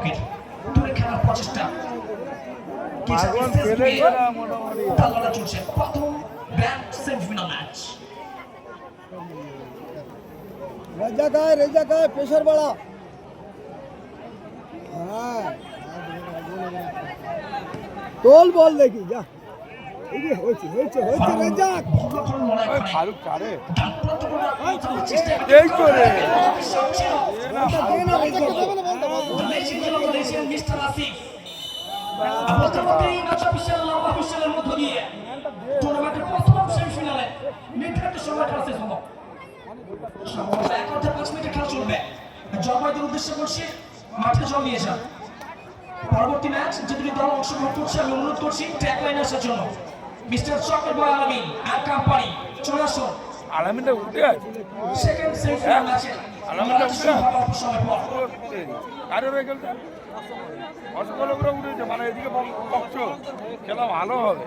ফকির দূরে খেলার প্রচেষ্টা। তার বাড়া। হ্যাঁ তোল বল দেখি যা। হয়েছে হয়েছে হয়েছে ফারুক মিস্টার আসিফ মধ্য দিয়ে টুর্নামেন্টের প্রথম সেমিফাইনালে নির্ধারিত সময়টা শেষ হলো। সম্ভবত এক অর্ধে পাঁচ মিনিটের খেলা চলবে। জলবায়ুদের উদ্দেশ্যে বলছি মাঠে জল যান। পরবর্তী ম্যাচ যে দুটি দল অংশগ্রহণ করছে আমি অনুরোধ করছি ট্র্যাক লাইনে আসার জন্য। মিস্টার চকের বয় আলামিন আর কোম্পানি চলে আসুন। আলামিনটা উঠে আছে সেকেন্ড আলামিনটা উঠে আছে অল্প সময় পর। করে উঠেছে মানে এদিকে পক্ষ খেলা ভালো হবে।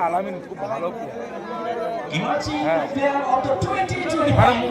আলামিন খুব ভালো হ্যাঁ। player of the 2025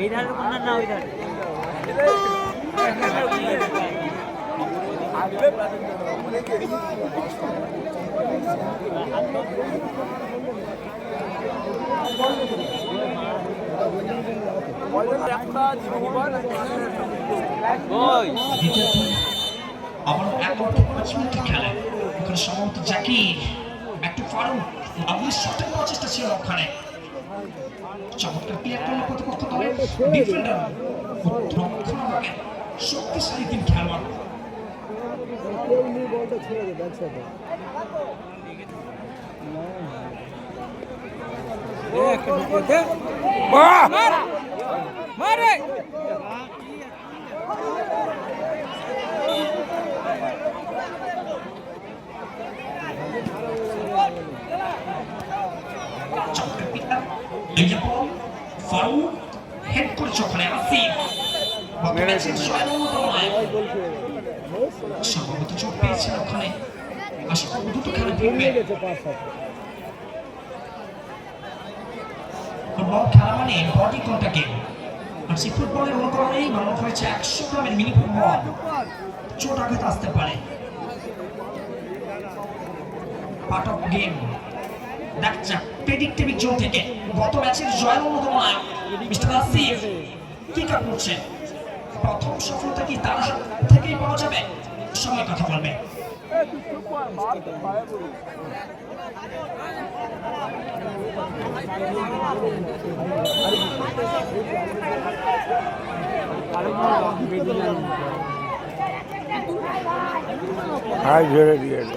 এই ধারে কোন না ওই ধারে পাঁচ ওখানে সম্ভবত জাকির একটু ফারুক আবুলের সঠিক প্রচেষ্টা ছিল ওখানে চমৎকার ক্লিয়ার করল প্রতিপক্ষ দলের ডিফেন্ডার রক্ষণভাগে শক্তিশালী তিন খেলোয়াড়। কেউ যে বল ফারুক হেড করেছে ওখানে আসিফ সম্ভবত চোট পেয়েছেন ওখানে আশা করব দুটো খেলা ফিরবে ফুটবল খেলা মানে বডি কন্ট্যাক্ট গেম আর সেই ফুটবলের অনুকরণেই বানানো হয়েছে একশো গ্রামের মিনি ফুটবল চোট আঘাত আসতে পারে। পার্ট অফ গেম দেখা যাক জোন থেকে গত ম্যাচের জয়ের অন্যতম নায়ক মিস্টার আসিফ কি কাপ করছে? প্রথম সফলতা কি তার হাত থেকেই পাওয়া যাবে? সময় কথা বলবে। হাই ঝেড়ে দিয়েছে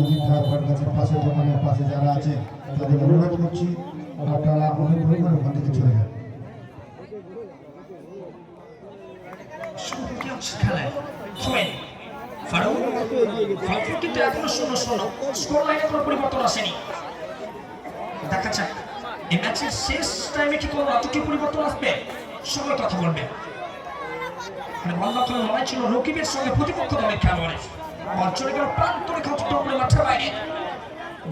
যদি আপনার কাছে পাশে দোকানের পাশে যারা আছে, তাদের অনুরোধ করছি, আপনারা অনুগ্রহ করে ওখান থেকে চলে যান। শেষ টাইমে কি কোনো রাজকীয় পরিবর্তন আসবে সময় কথা বলবে মানে ছিল রকিবের সঙ্গে প্রতিপক্ষ দলের খেলোয়াড়ের বল প্রান্তরে টপরে মাঠের বাইরে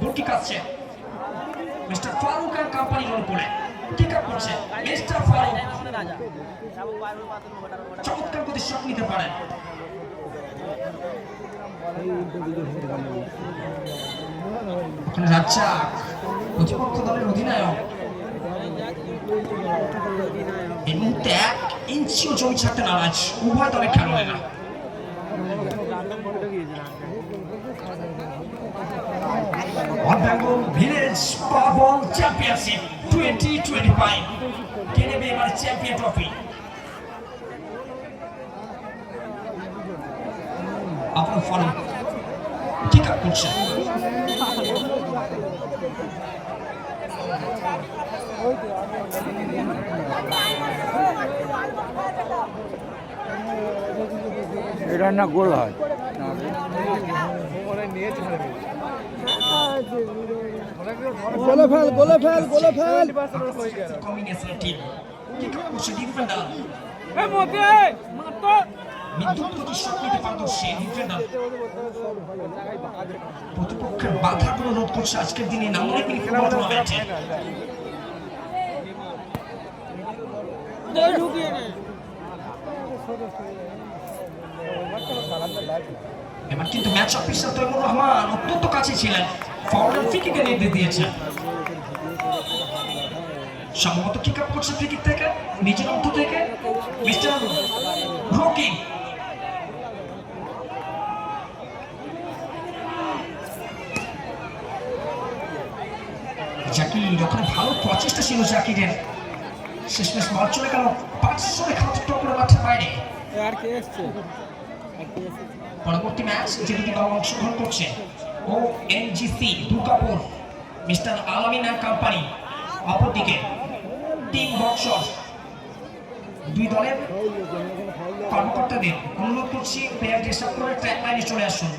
গোলকি কাটছে মিস্টার ফারুক আর কোম্পানি রোল করে। আপ করছে মিস্টার ফারুক। চমৎকার গতি শট নিতে পারেন। এই মুহূর্তে এক ইঞ্চিও জমি ছাড়তে নারাজ উভয় দলের খেলোয়াড়েরা। All Bengal Village Powerball Championship 2025 কে নেবে এবার চ্যাম্পিয়ন ট্রফি আপনার ফারুক ঠিক আপ করছে এটা না গোল হয় গোলে ফেল গোলে ফেল গোলে ফেল। টিম ডিফেন্ডার প্রতিপক্ষের বাধাগুলো রোধ করছে আজকের দিনে মিনি টুর্নামেন্টে এবার কিন্তু ম্যাচ অফিসার তৈমুর রহমান অত্যন্ত কাছে ছিলেন। ফাউলের ফ্রিকিকে নির্দেশ দিয়েছেন সম্ভবত কিক আপ করছে ফ্রিকিক থেকে নিজের অন্ত থেকে। Mister Rocky. জাকির ওখানে ভালো প্রচেষ্টা ছিল জাকিরের, শেষমেশ বল চলে গেল। পাঁচশো মাঠের বাইরে। আর কে এসছে? পরবর্তী ম্যাচ যে দুটি দল অংশগ্রহণ করছে, ও NGC Durgapur, mister Alamin company অপরদিকে টিম বক্সর দুই দলের কর্মকর্তাদের অনুরোধ করছি প্লেয়ার আপ করে ট্র্যাক লাইনে চলে আসুন।